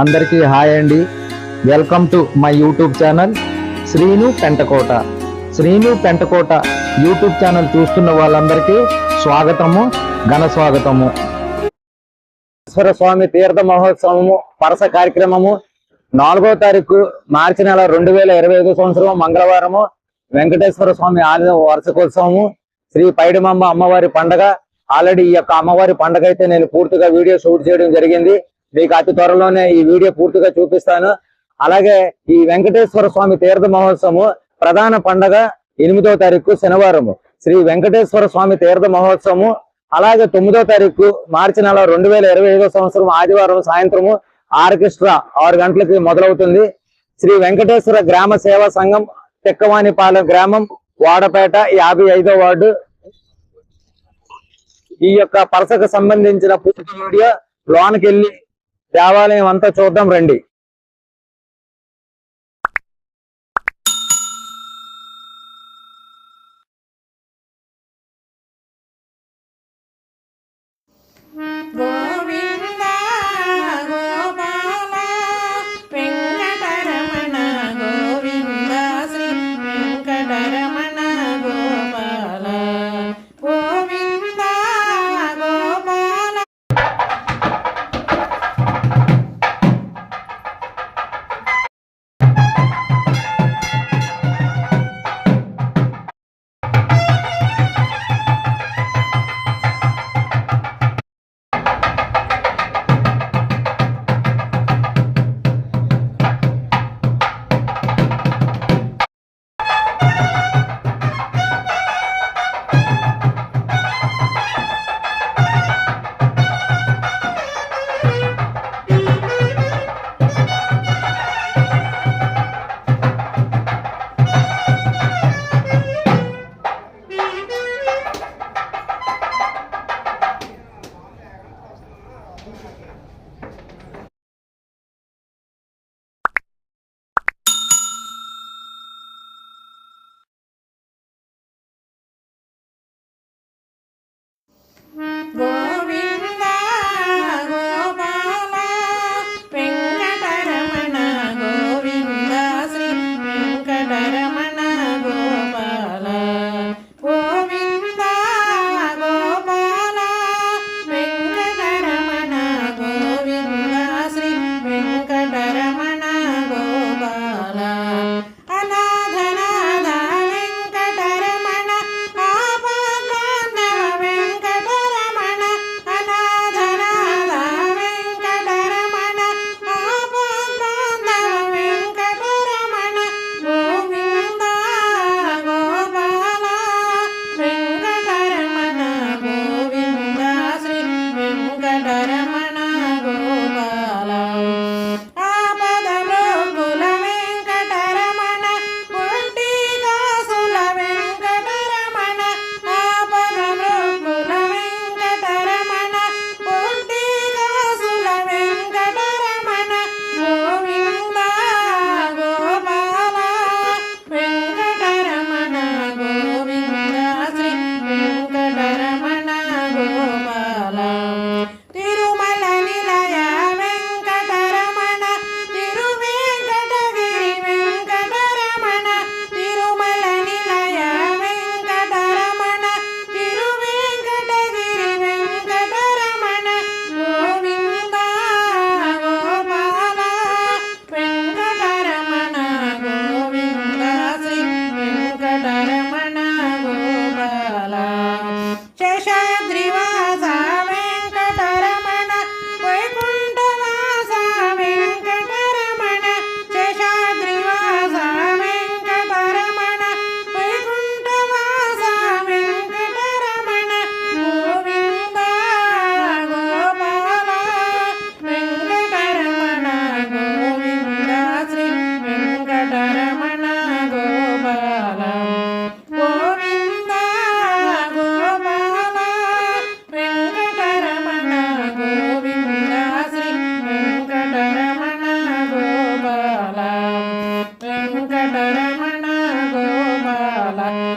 అందరికీ హాయ్ అండి. Welcome to my YouTube channel Srinu Pentakota. Srinu Pentakota YouTube channel చూస్తున్న వాళ్ళందరికీ స్వాగతము ఘన స్వాగతము. ఈశ్వర స్వామి తీర్థ మహోత్సవము పరస కార్యక్రమము నాలుగో తారీఖు మార్చి నెల రెండు వేల ఇరవై ఐదు సంవత్సరం మంగళవారము వెంకటేశ్వర స్వామి ఆలయ వార్షికోత్సవము. శ్రీ పైడిమమ్మ అమ్మవారి పండగ. ఆల్రెడీ ఈ యొక్క అమ్మవారి పండగ అయితే నేను పూర్తిగా వీడియో షూట్ చేయడం జరిగింది. మీకు అతి త్వరలోనే ఈ వీడియో పూర్తిగా చూపిస్తాను. అలాగే ఈ వెంకటేశ్వర స్వామి తీర్థ మహోత్సవము ప్రధాన పండగ ఎనిమిదో తారీఖు శనివారము. శ్రీ వెంకటేశ్వర స్వామి తీర్థ మహోత్సవము అలాగే తొమ్మిదో తారీఖు మార్చి నెల రెండు వేల ఇరవై ఐదో సంవత్సరం ఆదివారం సాయంత్రము ఆర్కెస్ట్రా ఆరు గంటలకి మొదలవుతుంది. శ్రీ వెంకటేశ్వర గ్రామ సేవా సంఘం తెక్కవానిపాలెం గ్రామం వాడపేట యాభై ఐదో వార్డు. ఈ యొక్క పరసకు సంబంధించిన పూర్తి వీడియో లోనకెళ్ళి దేవాలయం అంతా చూద్దాం రండి.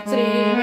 Så